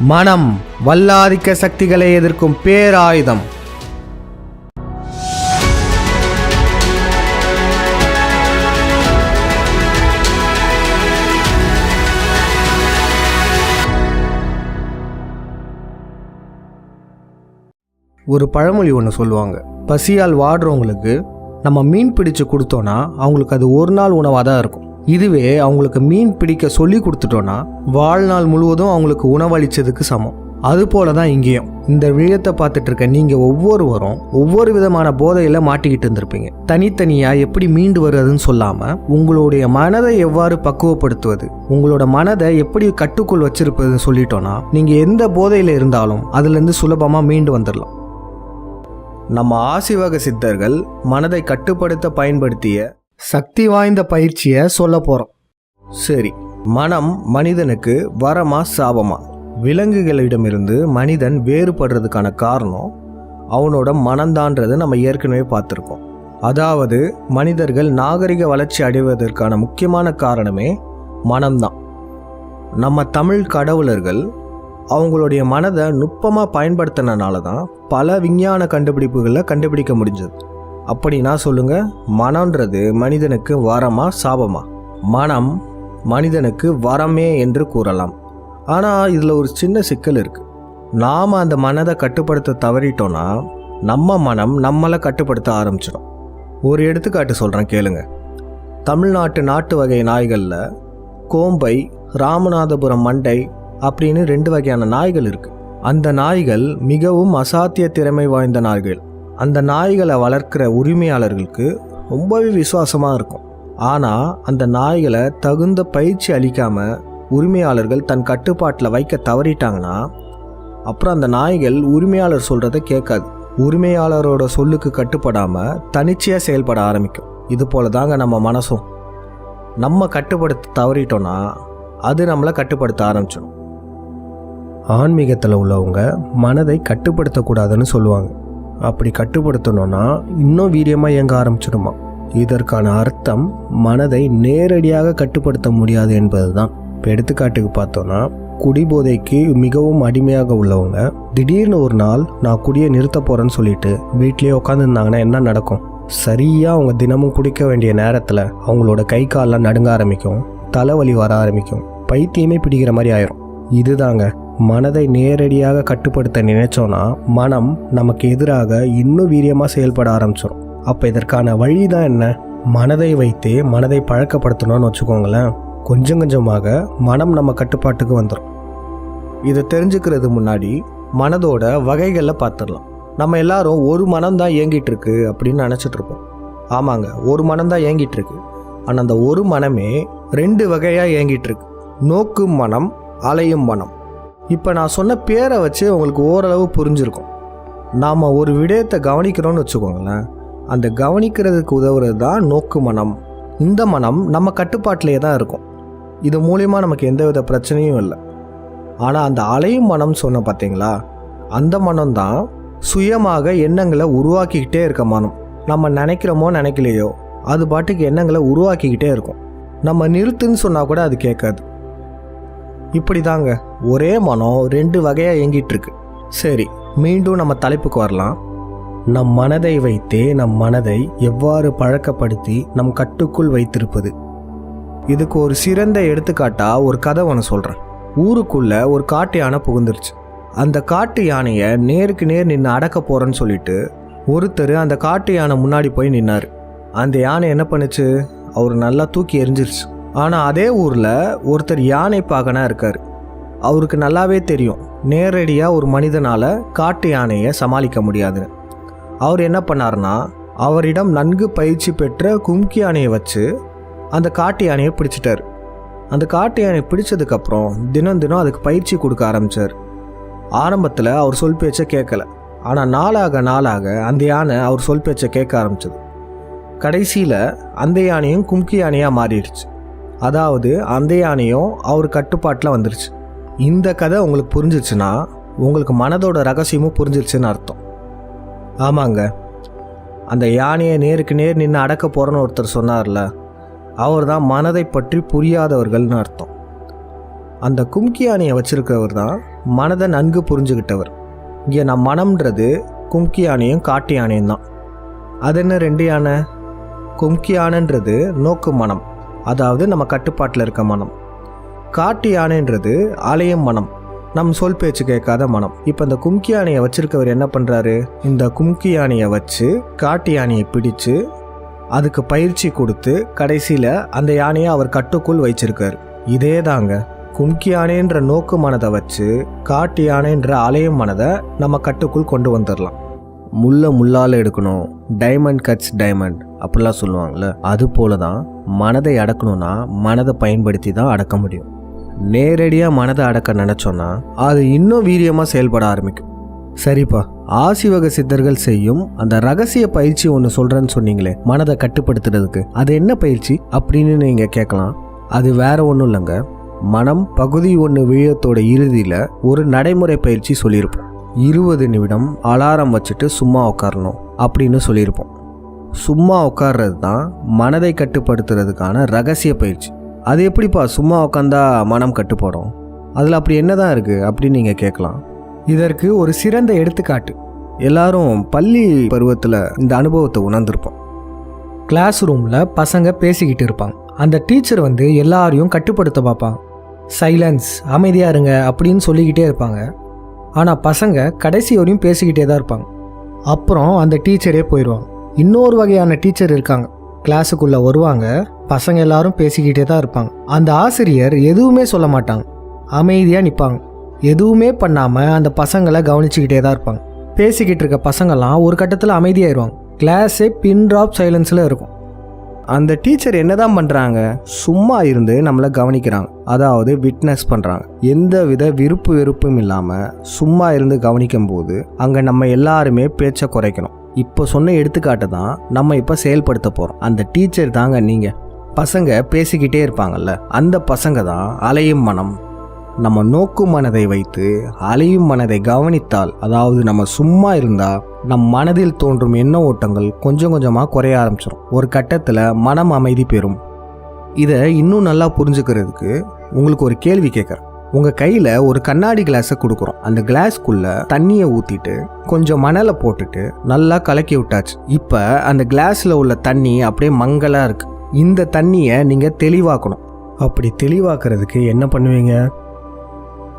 மனம் வல்லாதிக்க சக்திகளை எதிர்க்கும் பேராயுதம். ஒரு பழமொழி ஒன்று சொல்லுவாங்க. பசியால் வாடுறவங்களுக்கு நம்ம மீன் பிடிச்சு கொடுத்தோன்னா அவங்களுக்கு அது ஒரு நாள் உணவாக தான் இருக்கும். இதுவே அவங்களுக்கு மீன் பிடிக்க சொல்லி கொடுத்துட்டோன்னா வாழ்நாள் முழுவதும் அவங்களுக்கு உணவளிச்சதுக்கு சமம். அது போல தான் இங்கேயும். இந்த விழயத்தை பார்த்துட்டு இருக்க நீங்கள் ஒவ்வொருவரும் ஒவ்வொரு விதமான போதையில் மாட்டிக்கிட்டு இருந்திருப்பீங்க. தனித்தனியாக எப்படி மீண்டு வருதுன்னு சொல்லாமல் உங்களுடைய மனதை எவ்வாறு பக்குவப்படுத்துவது உங்களோட மனதை எப்படி கட்டுக்குள் வச்சிருப்பதுன்னு சொல்லிட்டோன்னா நீங்கள் எந்த போதையில் இருந்தாலும் அதுலேருந்து சுலபமாக மீண்டு வந்துடலாம் நம்ம ஆசிவக சித்தர்கள் மனதை கட்டுப்படுத்த பயன்படுத்திய சக்தி வாய்ந்த பயிற்சியை சொல்ல போகிறோம் சரி மனம் மனிதனுக்கு வரமா சாபமா? விலங்குகளிடமிருந்து மனிதன் வேறுபடுறதுக்கான காரணம் அவனோட மனம்தான்றது நம்ம ஏற்கனவே பார்த்துருக்கோம். அதாவது மனிதர்கள் நாகரிக வளர்ச்சி அடைவதற்கான முக்கியமான காரணமே மனம்தான். நம்ம தமிழ் கடவுளர்கள் அவங்களுடைய மனதை நுட்பமாக பயன்படுத்தினால தான் பல விஞ்ஞான கண்டுபிடிப்புகளை கண்டுபிடிக்க முடிஞ்சது. அப்படின்னா சொல்லுங்க மனம்ன்றது மனிதனுக்கு வரமா சாபமா? மனம் மனிதனுக்கு வரமே என்று கூறலாம். ஆனால் இதில் ஒரு சின்ன சிக்கல் இருக்கு. நாம் அந்த மனதை கட்டுப்படுத்த தவறிட்டோன்னா நம்ம மனம் நம்மளை கட்டுப்படுத்த ஆரம்பிச்சிடும். ஒரு எடுத்துக்காட்டு சொல்கிறேன் கேளுங்க. தமிழ்நாட்டு நாட்டு வகை நாய்களில் கோம்பை ராமநாதபுரம் மண்டை அப்படின்னு ரெண்டு வகையான நாய்கள் இருக்குது அந்த நாய்கள் மிகவும் அசாத்திய திறமை வாய்ந்த நாய்கள். அந்த நாய்களை வளர்க்குற உரிமையாளர்களுக்கு ரொம்பவே விசுவாசமாக இருக்கும். ஆனால் அந்த நாய்களை தகுந்த பயிற்சி அளிக்காமல் உரிமையாளர்கள் தன் கட்டுப்பாட்டில் வைக்க தவறிட்டாங்கன்னா அப்புறம் அந்த நாய்கள் உரிமையாளர் சொல்கிறத கேட்காது. உரிமையாளரோட சொல்லுக்கு கட்டுப்படாமல் தனிச்சையாக செயல்பட ஆரம்பிக்கும். இது போல தாங்க நம்ம மனசும். நம்ம கட்டுப்படுத்த தவறிட்டோன்னா அது நம்மளை கட்டுப்படுத்த ஆரம்பிச்சிடும். ஆன்மீகத்தில் உள்ளவங்க மனதை கட்டுப்படுத்தக்கூடாதுன்னு சொல்லுவாங்க. அப்படி கட்டுப்படுத்தணும்னா இன்னும் வீரியமாக இயங்க ஆரம்பிச்சிடுமா? இதற்கான அர்த்தம் மனதை நேரடியாக கட்டுப்படுத்த முடியாது என்பது தான் இப்போ எடுத்துக்காட்டுக்கு பார்த்தோன்னா குடிபோதைக்கு மிகவும் அடிமையாக உள்ளவங்க திடீர்னு ஒரு நாள் நான் குடியை நிறுத்த போகிறேன்னு சொல்லிட்டு வீட்லேயே உட்காந்துருந்தாங்கன்னா என்ன நடக்கும்? சரியாக அவங்க தினமும் குடிக்க வேண்டிய நேரத்தில் அவங்களோட கை கால்லாம் நடுங்க ஆரம்பிக்கும் தலைவலி வர ஆரம்பிக்கும் பைத்தியமே பிடிக்கிற மாதிரி ஆயிரும். இதுதாங்க மனதை நேரடியாக கட்டுப்படுத்த நினைச்சோன்னா மனம் நமக்கு எதிராக இன்னும் வீரியமாக செயல்பட ஆரம்பிச்சிடும் அப்போ இதற்கான வழி தான் என்ன? மனதை வைத்து மனதை பழக்கப்படுத்தணும்னு வச்சுக்கோங்களேன். கொஞ்சம் கொஞ்சமாக மனம் நம்ம கட்டுப்பாட்டுக்கு வந்துடும் இதை தெரிஞ்சுக்கிறது முன்னாடி மனதோட வகைகளில் பார்த்துடலாம் நம்ம எல்லாரும் ஒரு மனம் தான் இயங்கிட்டு இருக்கு அப்படின்னு நினச்சிட்டு இருப்போம். ஆமாங்க ஒரு மனம் தான் இயங்கிட்டு இருக்கு. ஆனால் அந்த ஒரு மனமே ரெண்டு வகையாக இயங்கிட்டு இருக்கு. நோக்கும் மனம் அலையும் மனம். இப்போ நான் சொன்ன பேரை வச்சு உங்களுக்கு ஓரளவு புரிஞ்சிருக்கும். நாம் ஒரு விடயத்தை கவனிக்கிறோம்னு வச்சுக்கோங்களேன். அந்த கவனிக்கிறதுக்கு உதவுறது தான் நோக்கு மனம். இந்த மனம் நம்ம கட்டுப்பாட்டிலே தான் இருக்கும். இது மூலிமா நமக்கு எந்தவித பிரச்சனையும் இல்லை. ஆனால் அந்த அலையும் மனம் சொன்ன பார்த்தீங்களா அந்த மனம் தான் சுயமாக எண்ணங்களை உருவாக்கிக்கிட்டே இருக்க மனம். நம்ம நினைக்கிறோமோ நினைக்கலையோ அது பாட்டுக்கு எண்ணங்களை உருவாக்கிக்கிட்டே இருக்கும். நம்ம நிறுத்துன்னு சொன்னால் கூட அது கேட்காது. இப்படி தாங்க ஒரே மனம் ரெண்டு வகையாக இயங்கிட்டு இருக்கு சரி மீண்டும் நம்ம தலைப்புக்கு வரலாம். நம் மனதை வைத்தே நம் மனதை எவ்வாறு பழக்கப்படுத்தி நம் கட்டுக்குள் வைத்திருப்பது? இதுக்கு ஒரு சிறந்த எடுத்துக்காட்டா ஒரு கதை ஒன்று சொல்கிறேன் ஊருக்குள்ள ஒரு காட்டு யானை புகுந்துருச்சு. அந்த காட்டு யானையை நேருக்கு நேர் நின்று அடக்க போகிறேன்னு சொல்லிட்டு ஒருத்தர் அந்த காட்டு யானை முன்னாடி போய் நின்னார். அந்த யானை என்ன பண்ணுச்சு? அவர் நல்லா தூக்கி எரிஞ்சிருச்சு. ஆனால் அதே ஊரில் ஒருத்தர் யானை பாகனாக இருக்கார். அவருக்கு நல்லாவே தெரியும். நேரடியாக ஒரு மனிதனால் காட்டு யானையை சமாளிக்க முடியாதுன்னு அவர் என்ன பண்ணாருன்னா அவரிடம் நன்கு பயிற்சி பெற்ற கும்கி யானையை வச்சு அந்த காட்டு யானையை பிடிச்சிட்டார். அந்த காட்டு யானையை பிடிச்சதுக்கப்புறம் தினம் தினம் அதுக்கு பயிற்சி கொடுக்க ஆரம்பித்தார் ஆரம்பத்தில் அவர் சொல் பேச்சை கேட்கல. ஆனால் நாளாக நாளாக அந்த யானை அவர் சொல் பேச்சை கேட்க ஆரம்பிச்சது. கடைசியில் அந்த யானையும் கும்கி யானையாக மாறிடுச்சு. அதாவது அந்த யானையும் அவர் கட்டுப்பாட்டில் வந்துருச்சு. இந்த கதை உங்களுக்கு புரிஞ்சிச்சுன்னா உங்களுக்கு மனதோட ரகசியமும் புரிஞ்சிருச்சுன்னு அர்த்தம். ஆமாங்க. அந்த யானையை நேருக்கு நேர் நின்று அடக்க போகிறேன்னு ஒருத்தர் சொன்னார்ல அவர் தான் மனதை பற்றி புரியாதவர்கள்னு அர்த்தம். அந்த கும்கி யானையை வச்சுருக்கவர் தான் மனதை நன்கு புரிஞ்சுக்கிட்டவர் இங்கே நான் மனம்ன்றது கும்கி யானையும் காட்டு யானையும் தான். அது என்ன ரெண்டு யானை? கும்கி யானைன்றது நோக்கு மனம். அதாவது நம்ம கட்டுப்பாட்டில் இருக்க மனம். காட்டு யானைன்றது அலையும் மனம். நம் சொல் பேச்சு கேட்காத மனம். இப்போ இந்த கும்கி யானையை வச்சிருக்கவர் என்ன பண்ணுறாரு இந்த கும்கி யானையை வச்சு காட்டு யானையை பிடிச்சு அதுக்கு பயிற்சி கொடுத்து கடைசியில் அந்த யானையை அவர் கட்டுக்குள் வைச்சிருக்கார். இதே தாங்க. கும்கி யானைன்ற நோக்கு மனதை வச்சு காட்டு யானைன்ற அலையும் மனதை நம்ம கட்டுக்குள் கொண்டு வந்துடலாம் முள்ள முள்ளால் எடுக்கணும். டைமண்ட் கட்ஸ் டைமண்ட் அப்படிலாம் சொல்லுவாங்கள்ல அது போல தான் மனதை அடக்கணும்னா மனதை பயன்படுத்தி தான் அடக்க முடியும். நேரடியாக மனதை அடக்க நினச்சோன்னா அது இன்னும் வீரியமாக செயல்பட ஆரம்பிக்கும். சரிப்பா ஆசிவக சித்தர்கள் செய்யும் அந்த ரகசிய பயிற்சி ஒன்று சொல்கிறேன்னு சொன்னீங்களே மனதை கட்டுப்படுத்துறதுக்கு. அது என்ன பயிற்சி அப்படின்னு நீங்கள் கேட்கலாம். அது வேற ஒன்றும் இல்லைங்க. மனம் பகுதி ஒன்று விழத்தோட இறுதியில் ஒரு நடைமுறை பயிற்சி சொல்லியிருப்போம். இருபது நிமிடம் அலாரம் வச்சுட்டு சும்மா உட்காரணும் அப்படின்னு சொல்லியிருப்போம். சும்மா உட்கார்றது தான் மனதை கட்டுப்படுத்துறதுக்கான ரகசிய பயிற்சி. அது எப்படிப்பா சும்மா உட்காந்தா மனம் கட்டுப்படும்? அதில் அப்படி என்னதான் இருக்குது அப்படின்னு நீங்கள் கேட்கலாம். இதற்கு ஒரு சிறந்த எடுத்துக்காட்டு. எல்லாரும் பள்ளி பருவத்தில் இந்த அனுபவத்தை உணர்ந்திருப்போம். கிளாஸ் ரூமில் பசங்க பேசிக்கிட்டு இருப்பாங்க. அந்த டீச்சர் வந்து எல்லாரையும் கட்டுப்படுத்த பார்ப்பாங்க சைலன்ஸ் அமைதியாக இருங்க அப்படின்னு சொல்லிக்கிட்டே இருப்பாங்க. ஆனால் பசங்க கடைசி வரையும் பேசிக்கிட்டே தான் இருப்பாங்க. அப்புறம் அந்த டீச்சரே போயிடுவாங்க. இன்னொரு வகையான டீச்சர் இருக்காங்க. கிளாஸுக்குள்ளே வருவாங்க. பசங்க எல்லாரும் பேசிக்கிட்டே தான் இருப்பாங்க. அந்த ஆசிரியர் எதுவுமே சொல்ல மாட்டாங்க. அமைதியாக நிற்பாங்க எதுவுமே பண்ணாமல் அந்த பசங்களை கவனிச்சுக்கிட்டே தான் இருப்பாங்க. பேசிக்கிட்டு இருக்க பசங்கள்லாம் ஒரு கட்டத்தில் அமைதியாயிருவாங்க. கிளாஸே பின் ட்ராப் சைலன்ஸில் இருக்கும். அந்த டீச்சர் என்ன தான் பண்ணுறாங்க சும்மா இருந்து நம்மளை கவனிக்கிறாங்க. அதாவது விட்னஸ் பண்ணுறாங்க எந்த வித விருப்பு வெறுப்பும் இல்லாமல் சும்மா இருந்து கவனிக்கும் போது அங்கே நம்ம எல்லாருமே பேச்சை குறைக்கணும். இப்போ சொன்ன எடுத்துக்காட்டு தான் நம்ம இப்போ செயல்படுத்த போகிறோம் அந்த டீச்சர் தாங்க நீங்கள் பசங்க பேசிக்கிட்டே இருப்பாங்கல்ல. அந்த பசங்க தான் அலையும் மனம். நம்ம நோக்கும் மனதை வைத்து அலையும் மனதை கவனித்தால் அதாவது நம்ம சும்மா இருந்தால் நம் மனதில் தோன்றும் எண்ண ஓட்டங்கள் கொஞ்சம் கொஞ்சமாக குறைய ஆரம்பிச்சிடும் ஒரு கட்டத்தில் மனம் அமைதி பெறும். இதை இன்னும் நல்லா புரிஞ்சுக்கிறதுக்கு உங்களுக்கு ஒரு கேள்வி கேட்குறேன். உங்கள் கையில் ஒரு கண்ணாடி கிளாஸை கொடுக்குறோம். அந்த கிளாஸ்க்குள்ளே தண்ணியை ஊற்றிட்டு கொஞ்சம் மணலை போட்டுட்டு நல்லா கலக்கி விட்டாச்சு. இப்போ அந்த கிளாஸில் உள்ள தண்ணி அப்படியே மங்கலாக இருக்குது இந்த தண்ணியை நீங்கள் தெளிவாக்கணும். அப்படி தெளிவாக்குறதுக்கு என்ன பண்ணுவீங்க?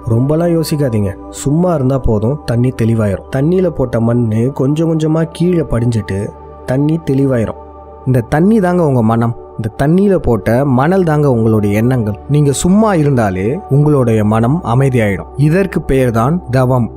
ரொம்பலாம் யோசிக்காதீங்க. சும்மா இருந்தால் போதும் தண்ணி தெளிவாயிரும். தண்ணியில் போட்ட மண் கொஞ்சம் கொஞ்சமாக கீழே படிஞ்சிட்டு தண்ணி தெளிவாயிரும். இந்த தண்ணி தாங்க உங்கள் மனம். இந்த தண்ணியில் போட்ட மணல் தாங்க உங்களுடைய எண்ணங்கள். நீங்கள் சும்மா இருந்தாலே உங்களுடைய மனம் அமைதியாயிடும். இதற்கு பெயர் தான் தவம்.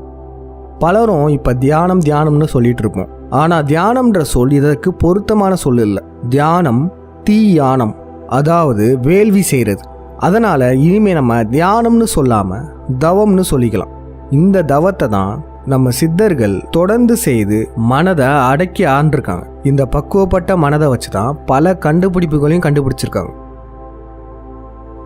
பலரும் இப்போ தியானம் தியானம்னு சொல்லிட்டு இருப்போம் ஆனால் தியானம்ன்ற சொல் இதற்கு பொருத்தமான சொல் இல்லை. தியானம் தீ யானம் அதாவது வேள்வி செய்கிறது அதனால் இனிமே நம்ம தியானம்னு சொல்லாமல் தவம்னு சொல்லிக்கலாம். இந்த தவத்தை தான் நம்ம சித்தர்கள் தொடர்ந்து செய்து மனதை அடக்கி ஆண்டிருக்காங்க. இந்த பக்குவப்பட்ட மனதை வச்சு தான் பல கண்டுபிடிப்புகளையும் கண்டுபிடிச்சிருக்காங்க.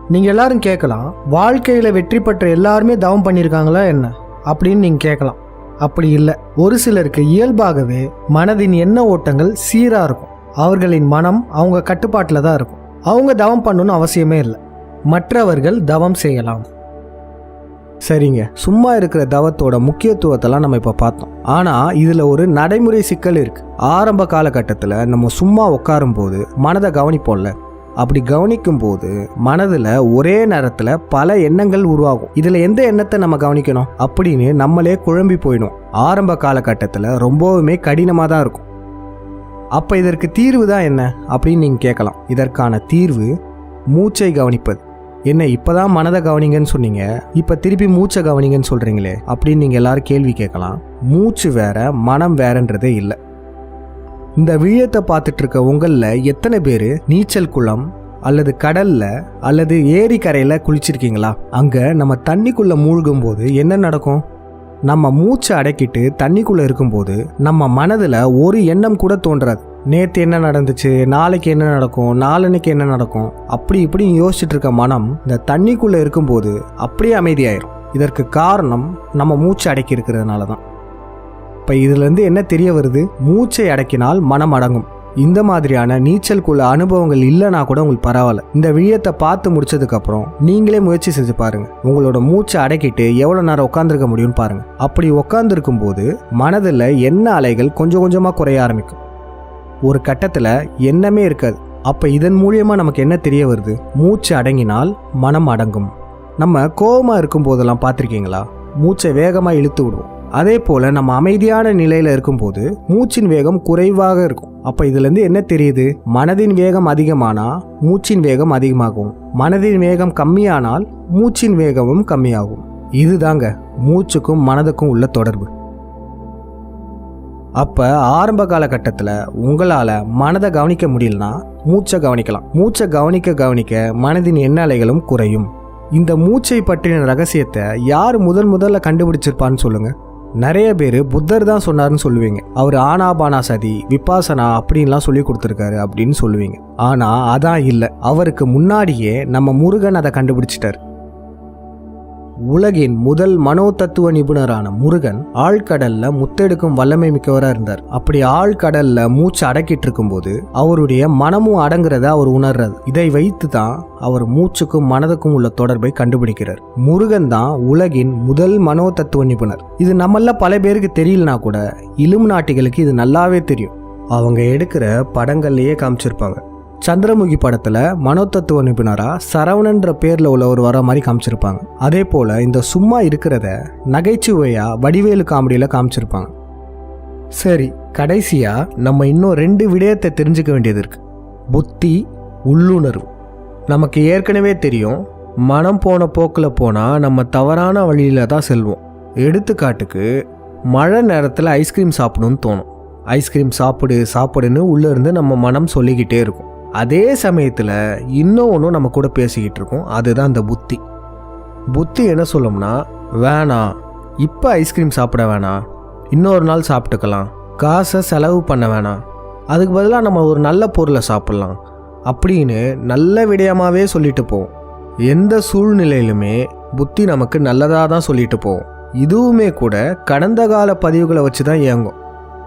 நீங்கள் எல்லாரும் கேட்கலாம் வாழ்க்கையில் வெற்றி பெற்ற எல்லாருமே தவம் பண்ணியிருக்காங்களா என்ன? அப்படின்னு நீங்கள் கேட்கலாம். அப்படி இல்லை. ஒரு சிலருக்கு இயல்பாகவே மனதின் எண்ண ஓட்டங்கள் சீராக இருக்கும். அவர்களின் மனம் அவங்க கட்டுப்பாட்டில் தான் இருக்கும். அவங்க தவம் பண்ணணும்னு அவசியமே இல்லை. மற்றவர்கள் தவம் செய்யலாம். சரிங்க. சும்மா இருக்கிற தவத்தோட முக்கியத்துவத்தெல்லாம் நம்ம இப்போ பார்த்தோம். ஆனால் இதில் ஒரு நடைமுறை சிக்கல் இருக்கு. ஆரம்ப காலகட்டத்தில் நம்ம சும்மா உட்காரும் போது மனதை கவனிப்போம்ல. அப்படி கவனிக்கும் போது மனதில் ஒரே நேரத்தில் பல எண்ணங்கள் உருவாகும். இதில் எந்த எண்ணத்தை நம்ம கவனிக்கணும்? அப்படின்னு நம்மளே குழம்பி போயிடும். ஆரம்ப காலகட்டத்தில் ரொம்பவுமே கடினமாக தான் இருக்கும். அப்போ இதற்கு தீர்வு தான் என்ன? அப்படின்னு நீங்கள் கேட்கலாம். இதற்கான தீர்வு மூச்சை கவனிப்பது. என்ன இப்போதான் மனதை கவனிங்கன்னு சொன்னீங்க? இப்போ திருப்பி மூச்சை கவனிங்கன்னு சொல்கிறீங்களே அப்படின்னு நீங்கள் எல்லாரும் கேள்வி கேட்கலாம். மூச்சு வேற மனம் வேறன்றதே இல்லை. இந்த விழியத்தை பார்த்துட்டு இருக்க உங்களில் எத்தனை பேர்? நீச்சல் குளம் அல்லது கடல்ல அல்லது ஏரி கரையில் குளிச்சிருக்கீங்களா? அங்கே நம்ம தண்ணிக்குள்ளே மூழ்கும் போது என்ன நடக்கும்? நம்ம மூச்சை அடக்கிட்டு தண்ணிக்குள்ளே இருக்கும்போது நம்ம மனதில் ஒரு எண்ணம் கூட தோன்றாது. நேற்று என்ன நடந்துச்சு நாளைக்கு என்ன நடக்கும் நாளன்னைக்கு என்ன நடக்கும் அப்படி இப்படி யோசிச்சுட்டு இருக்க மனம் இந்த தண்ணிக்குள்ளே இருக்கும்போது அப்படியே அமைதியாயிரும். இதற்கு காரணம் நம்ம மூச்சை அடக்கி இருக்கிறதுனால தான் இப்போ இதுலேருந்து என்ன தெரிய வருது? மூச்சை அடக்கினால் மனம் அடங்கும். இந்த மாதிரியான நீச்சலுக்குள்ள அனுபவங்கள் இல்லைனா கூட உங்களுக்கு பரவாயில்ல. இந்த விழியத்தை பார்த்து முடிச்சதுக்கு அப்புறம் நீங்களே முயற்சி செஞ்சு பாருங்க. உங்களோட மூச்சை அடக்கிட்டு எவ்வளவு நேரம் உட்காந்துருக்க முடியும்னு பாருங்க. அப்படி உட்காந்துருக்கும் போது மனதில் எண்ண அலைகள் கொஞ்சம் கொஞ்சமா குறைய ஆரம்பிக்கும். ஒரு கட்டத்தில் எண்ணமே இருக்காது. அப்போ இதன் மூலியமா நமக்கு என்ன தெரிய வருது? மூச்சு அடங்கினால் மனம் அடங்கும். நம்ம கோபமா இருக்கும் போதெல்லாம் பார்த்துருக்கீங்களா? மூச்சை வேகமாக இழுத்து விடுவோம். அதே போல் நம்ம அமைதியான நிலையில் இருக்கும்போது மூச்சின் வேகம் குறைவாக இருக்கும். அப்போ இதுலேருந்து என்ன தெரியுது? மனதின் வேகம் அதிகமானா மூச்சின் வேகம் அதிகமாகும். மனதின் வேகம் கம்மியானால் மூச்சின் வேகமும் கம்மியாகும். இதுதாங்க மூச்சுக்கும் மனதுக்கும் உள்ள தொடர்பு. அப்போ ஆரம்ப காலகட்டத்தில் உங்களால் மனதை கவனிக்க முடியலனா மூச்சை கவனிக்கலாம். மூச்சை கவனிக்க கவனிக்க மனதின் எண்ண அலைகளும் குறையும். இந்த மூச்சை பற்றின ரகசியத்தை யார் முதல் முதல்ல கண்டுபிடிச்சிருப்பான்னு சொல்லுங்க. நிறைய பேர் புத்தர் தான் சொன்னார்னு சொல்லுவீங்க. அவர் ஆனாபானா சதி விபாசனா அப்படின்லாம் சொல்லி கொடுத்துருக்காரு அப்படின்னு சொல்லுவீங்க. ஆனால் அதான் இல்லை. அவருக்கு முன்னாடியே நம்ம முருகன் அதை கண்டுபிடிச்சிட்டார். உலகின் முதல் மனோ தத்துவ நிபுணரான முருகன் ஆழ்கடல்ல முத்தெடுக்கும் வல்லமை மிக்கவராக இருந்தார். அப்படி ஆழ்கடல்ல மூச்சு அடக்கிட்டு இருக்கும்போது அவருடைய மனமும் அடங்குறத அவர் உணர்றது இதை வைத்து தான் அவர் மூச்சுக்கும் மனதுக்கும் உள்ள தொடர்பை கண்டுபிடிக்கிறார். முருகன் தான் உலகின் முதல் மனோ தத்துவ நிபுணர். இது நம்மள பல பேருக்கு தெரியலனா கூட இலும் நாட்டிகளுக்கு இது நல்லாவே தெரியும். அவங்க எடுக்கிற படங்கள்லயே காமிச்சிருப்பாங்க. சந்திரமுகி படத்துல மனோதத்துவ நிபுணரா சரவணன்ற பேர்ல உள்ளவர் வர மாதிரி காமிச்சிருப்பாங்க. அதே போல இந்த சும்மா இருக்கிறத நகைச்சுவையா வடிவேலு காமெடியில காமிச்சிருப்பாங்க. சரி கடைசியா நம்ம இன்னும் ரெண்டு விடயத்தை தெரிஞ்சுக்க வேண்டியது இருக்கு. புத்தி உள்ளுணர்வு. நமக்கு ஏற்கனவே தெரியும் மனம் போன போக்கில் போனால் நம்ம தவறான வழியில் தான் செல்வோம். எடுத்துக்காட்டுக்கு மழை நேரத்தில் ஐஸ்கிரீம் சாப்பிடணும்னு தோணும். ஐஸ்கிரீம் சாப்பிடு சாப்பிடுன்னு உள்ளேருந்து நம்ம மனம் சொல்லிக்கிட்டே இருக்கும். அதே சமயத்தில் இன்னும் ஒன்றும் நம்ம கூட பேசிக்கிட்டு இருக்கோம். அதுதான் அந்த புத்தி. புத்தி என்ன சொல்லும்னா வேணாம் இப்போ ஐஸ்கிரீம் சாப்பிட வேணாம் இன்னொரு நாள் சாப்பிட்டுக்கலாம். காசை செலவு பண்ண வேணாம் அதுக்கு பதிலாக நம்ம ஒரு நல்ல பொருளை சாப்பிட்லாம். அப்படின்னு நல்ல விடயமாகவே சொல்லிட்டு போவோம். எந்த சூழ்நிலையிலுமே புத்தி நமக்கு நல்லதாக தான் சொல்லிட்டு போவோம். இதுவுமே கூட கடந்த கால பதிவுகளை வச்சு தான் இயங்கும்.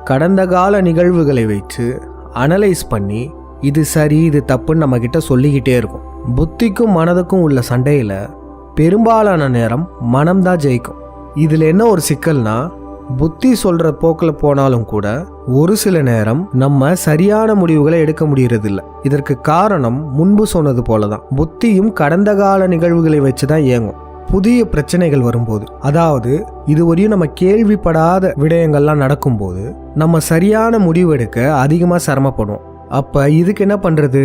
கடந்த கால நிகழ்வுகளை வச்சு அனலைஸ் பண்ணி இது சரி இது தப்புன்னு நம்மக்கிட்ட சொல்லிக்கிட்டே இருக்கும். புத்திக்கும் மனதுக்கும் உள்ள சண்டையில் பெரும்பாலான நேரம் மனம்தான் ஜெயிக்கும். இதில் என்ன ஒரு சிக்கல்னா புத்தி சொல்கிற போக்கில் போனாலும் கூட ஒரு சில நேரம் நம்ம சரியான முடிவுகளை எடுக்க முடியறதில்ல. இதற்கு காரணம் முன்பு சொன்னது போல தான் புத்தியும் கடந்த கால நிகழ்வுகளை வச்சு தான் இயங்கும். புதிய பிரச்சனைகள் வரும்போது அதாவது இதுவரையும் நம்ம கேள்விப்படாத விடயங்கள்லாம் நடக்கும்போது நம்ம சரியான முடிவு எடுக்க அதிகமாக சிரமப்படுவோம். அப்போ இதுக்கு என்ன பண்ணுறது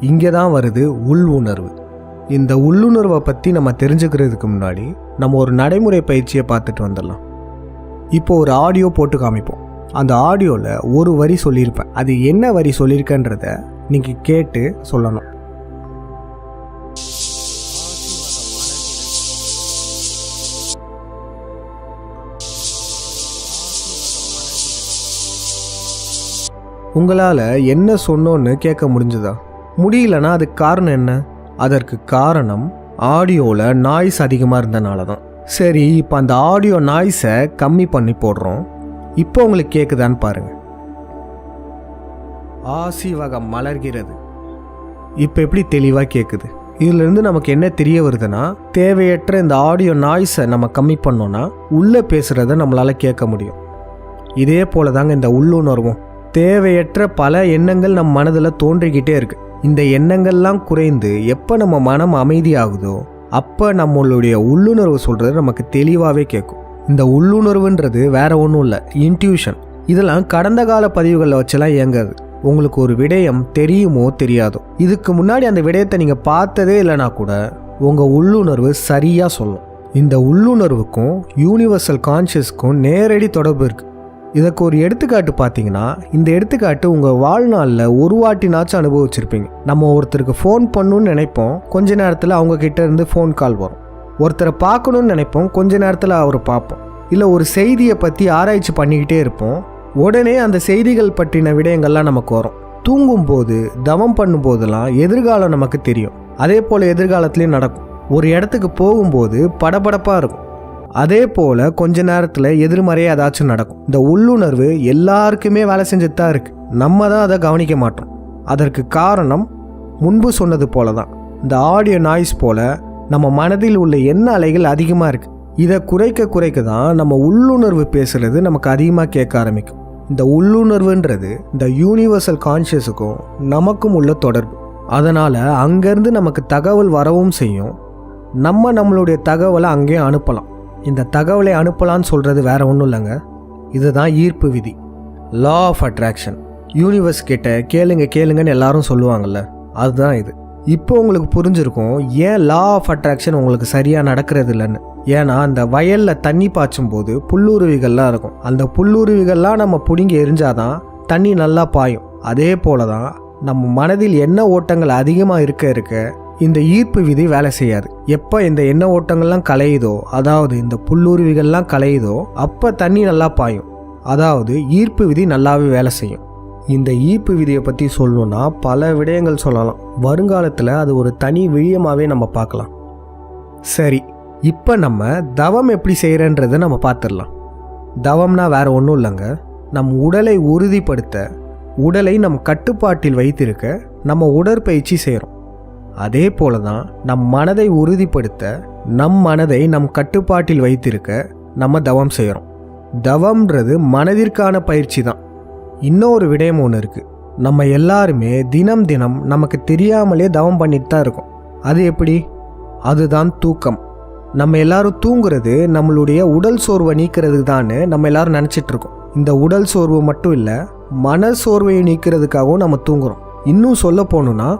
இங்கே தான் வருது உள் உணர்வு இந்த உள்ளுணர்வை பற்றி நம்ம தெரிஞ்சுக்கிறதுக்கு முன்னாடி நம்ம ஒரு நடைமுறை பயிற்சியை பார்த்துட்டு வந்துடலாம். இப்போ ஒரு ஆடியோ போட்டு காமிப்போம். அந்த ஆடியோவில் ஒரு வரி சொல்லியிருப்பேன். அது என்ன வரி சொல்லியிருக்கன்றத நீங்கள் கேட்டு சொல்லணும். உங்களால் என்ன சொன்னோன்னு கேட்க முடிஞ்சதா? முடியலன்னா அதுக்கு காரணம் என்ன? அதற்கு காரணம் ஆடியோவில் நாய்ஸ் அதிகமாக இருந்தனால தான் சரி இப்போ அந்த ஆடியோ நாய்ஸை கம்மி பண்ணி போடுறோம். இப்போ உங்களுக்கு கேட்குதான்னு பாருங்க. ஆசிவகம் மலர்கிறது. இப்போ எப்படி தெளிவாக கேட்குது இதுலேருந்து நமக்கு என்ன தெரிய வருதுன்னா தேவையற்ற இந்த ஆடியோ நாய்ஸை நம்ம கம்மி பண்ணோன்னா உள்ளே பேசுகிறத நம்மளால் கேட்க முடியும். இதே போல தாங்க இந்த உள்ளுணர்வும். தேவையற்ற பல எண்ணங்கள் நம் மனதில் தோன்றிக்கிட்டே இருக்கு. இந்த எண்ணங்கள்லாம் குறைந்து எப்போ நம்ம மனம் அமைதியாகுதோ அப்போ நம்மளுடைய உள்ளுணர்வு சொல்கிறது நமக்கு தெளிவாகவே கேட்கும் இந்த உள்ளுணர்வுன்றது வேற ஒன்றும் இல்லை இன்ட்யூஷன் இதெல்லாம் கடந்த கால பதிவுகளில் வச்செல்லாம் இயங்காது. உங்களுக்கு ஒரு விடயம் தெரியுமோ தெரியாதோ. இதுக்கு முன்னாடி அந்த விடயத்தை நீங்கள் பார்த்ததே இல்லைனா கூட உங்கள் உள்ளுணர்வு சரியாக சொல்லும். இந்த உள்ளுணர்வுக்கும் யூனிவர்சல் கான்ஷியஸ்க்கும் நேரடி தொடர்பு இருக்குது இதற்கு ஒரு எடுத்துக்காட்டு பார்த்தீங்கன்னா இந்த எடுத்துக்காட்டு உங்கள் வாழ்நாளில் ஒரு வாட்டினாச்சும் அனுபவிச்சிருப்பீங்க. நம்ம ஒருத்தருக்கு ஃபோன் பண்ணணும்னு நினைப்போம். கொஞ்ச நேரத்தில் அவங்க கிட்ட இருந்து ஃபோன் கால் வரும். ஒருத்தரை பார்க்கணும்னு நினைப்போம். கொஞ்ச நேரத்தில் அவரை பார்ப்போம். இல்லை ஒரு செய்தியை பற்றி ஆராய்ச்சி பண்ணிக்கிட்டே இருப்போம். உடனே அந்த செய்திகள் பற்றின விடயங்கள்லாம் நமக்கு வரும். தூங்கும்போது தவம் பண்ணும்போதெல்லாம் எதிர்காலம் நமக்கு தெரியும். அதே போல் எதிர்காலத்துலேயும் நடக்கும். ஒரு இடத்துக்கு போகும்போது படபடப்பாக இருக்கும். அதே போல் கொஞ்ச நேரத்தில் எதிர்மறையாக ஏதாச்சும் நடக்கும். இந்த உள்ளுணர்வு எல்லாருக்குமே வேலை செஞ்சுட்டு தான் இருக்கு. நம்ம தான் அதை கவனிக்க மாட்டோம். அதற்கு காரணம் முன்பு சொன்னது போல தான் இந்த ஆடியோ நாய்ஸ் போல நம்ம மனதில் உள்ள எண்ண அலைகள் அதிகமாக இருக்கு. இதை குறைக்க குறைக்க தான் நம்ம உள்ளுணர்வு பேசுறது நமக்கு அதிகமாக கேட்க ஆரம்பிக்கும். இந்த உள்ளுணர்வுன்றது இந்த யூனிவர்சல் கான்ஷியஸுக்கும் நமக்கும் உள்ள தொடர்பு. அதனால் அங்கேருந்து நமக்கு தகவல் வரவும் செய்யும். நம்ம நம்மளுடைய தகவலை அங்கேயே அனுப்பலாம். இந்த தகவலை அனுப்பலான்னு சொல்கிறது வேற ஒன்றும் இல்லைங்க. இதுதான் ஈர்ப்பு விதி. லா ஆஃப் அட்ராக்ஷன் யூனிவர்ஸ் கிட்ட கேளுங்க கேளுங்கன்னு எல்லாரும் சொல்லுவாங்கல்ல. அதுதான் இது. இப்போ உங்களுக்கு புரிஞ்சிருக்கும் ஏன் லா ஆஃப் அட்ராக்ஷன் உங்களுக்கு சரியாக நடக்கிறது இல்லைன்னு? ஏன்னா அந்த வயலில் தண்ணி பாய்ச்சும் போது புல்லுருவிகள்லாம் இருக்கும். அந்த புல்லுருவிகள்லாம் நம்ம பிடுங்கி எரிஞ்சாதான் தண்ணி நல்லா பாயும். அதே போல தான் நம்ம மனதில் என்ன ஓட்டங்கள் அதிகமாக இருக்க இருக்க இந்த ஈர்ப்பு விதி வேலை செய்யாது. எப்போ இந்த எண்ண ஓட்டங்கள்லாம் கலையுதோ அதாவது இந்த புல்லுருவிகள்லாம் கலையுதோ அப்போ தண்ணி நல்லா பாயும். அதாவது ஈர்ப்பு விதி நல்லாவே வேலை செய்யும். இந்த ஈர்ப்பு விதியை பற்றி சொல்லணும்னா பல விடயங்கள் சொல்லலாம். வருங்காலத்தில் அது ஒரு தனி விழியமாகவே நம்ம பார்க்கலாம். சரி இப்போ நம்ம தவம் எப்படி செய்கிறன்றதை நம்ம பார்த்துடலாம். தவம்னா வேறு ஒன்றும் இல்லைங்க. நம் உடலை உறுதிப்படுத்த உடலை நம் கட்டுப்பாட்டில் வைத்திருக்க நம்ம உடற்பயிற்சி செய்கிறோம் அதே போல தான் நம் மனதை உறுதிப்படுத்த நம் மனதை நம் கட்டுப்பாட்டில் வைத்திருக்க நம்ம தவம் செய்கிறோம் தவம்ன்றது மனதிற்கான பயிற்சி தான் இன்னொரு விடயம் ஒன்று இருக்குது நம்ம எல்லாருமே தினம் தினம் நமக்கு தெரியாமலே தவம் பண்ணிட்டு தான் இருக்கோம். அது எப்படி? அதுதான் தூக்கம். நம்ம எல்லாரும் தூங்குறது நம்மளுடைய உடல் சோர்வை நீக்கிறதுக்கு தான் நம்ம எல்லாரும் நினச்சிட்டு இருக்கோம். இந்த உடல் சோர்வு மட்டும் இல்லை மன சோர்வையை நீக்கிறதுக்காகவும் நம்ம தூங்குறோம். இன்னும் சொல்ல போகணுன்னா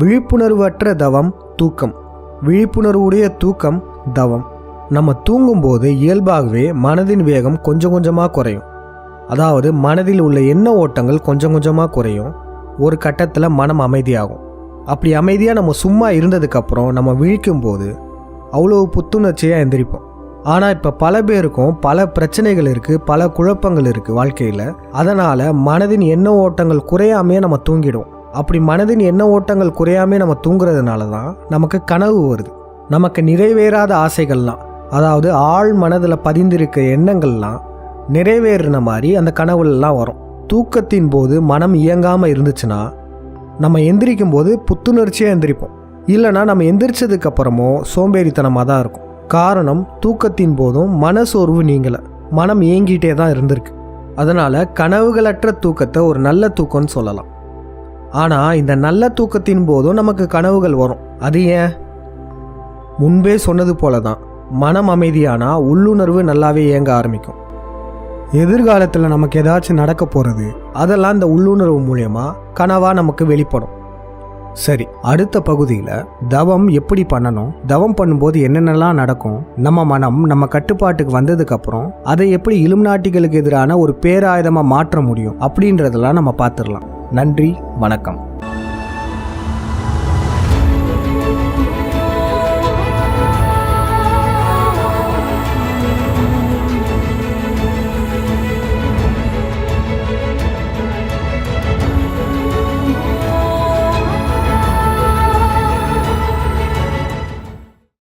விழிப்புணர்வற்ற தவம் தூக்கம். விழிப்புணர்வுடைய தூக்கம் தவம். நம்ம தூங்கும்போது இயல்பாகவே மனதின் வேகம் கொஞ்சம் கொஞ்சமாக குறையும். அதாவது மனதில் உள்ள எண்ண ஓட்டங்கள் கொஞ்சம் கொஞ்சமாக குறையும். ஒரு கட்டத்தில் மனம் அமைதியாகும். அப்படி அமைதியாக நம்ம சும்மா இருந்ததுக்கப்புறம் நம்ம விழிக்கும்போது அவ்வளோ புத்துணர்ச்சியாக எந்திரிப்போம். ஆனால் இப்போ பல பேருக்கும் பல பிரச்சனைகள் இருக்குது பல குழப்பங்கள் இருக்குது வாழ்க்கையில். அதனால் மனதின் எண்ண ஓட்டங்கள் குறையாமையே நம்ம தூங்கிடுவோம். அப்படி மனதின் எண்ண ஓட்டங்கள் குறையாமே நம்ம தூங்குறதுனால தான் நமக்கு கனவு வருது. நமக்கு நிறைவேறாத ஆசைகள்லாம் அதாவது ஆழ் மனதில் பதிந்திருக்க எண்ணங்கள்லாம் நிறைவேறின மாதிரி அந்த கனவுலலாம் வரும். தூக்கத்தின் போது மனம் இயங்காமல் இருந்துச்சுன்னா நம்ம எந்திரிக்கும் போது புத்துணர்ச்சியாக எந்திரிப்போம். இல்லைனா நம்ம எந்திரிச்சதுக்கப்புறமும் சோம்பேறித்தனமாக தான் இருக்கும். காரணம் தூக்கத்தின் போதும் மனசோர்வு நீங்கலை. மனம் இயங்கிட்டே தான் இருந்திருக்கு. அதனால் கனவுகளற்ற தூக்கத்தை ஒரு நல்ல தூக்கம்னு சொல்லலாம். ஆனால் இந்த நல்ல தூக்கத்தின் போதும் நமக்கு கனவுகள் வரும். அது ஏன்? முன்பே சொன்னது போல தான் மனம் அமைதியானா உள்ளுணர்வு நல்லாவே இயங்க ஆரம்பிக்கும். எதிர்காலத்தில் நமக்கு ஏதாச்சும் நடக்க போகிறது அதெல்லாம் இந்த உள்ளுணர்வு மூலயமா கனவாக நமக்கு வெளிப்படும். சரி அடுத்த பகுதியில் தவம் எப்படி பண்ணணும்? தவம் பண்ணும்போது என்னென்னலாம் நடக்கும்? நம்ம மனம் நம்ம கட்டுப்பாட்டுக்கு வந்ததுக்கப்புறம் அதை எப்படி இலும் நாட்டிகளுக்கு எதிரான ஒரு பேராயுதமாக மாற்ற முடியும்? அப்படின்றதெல்லாம் நம்ம பார்த்துடலாம். நன்றி வணக்கம்.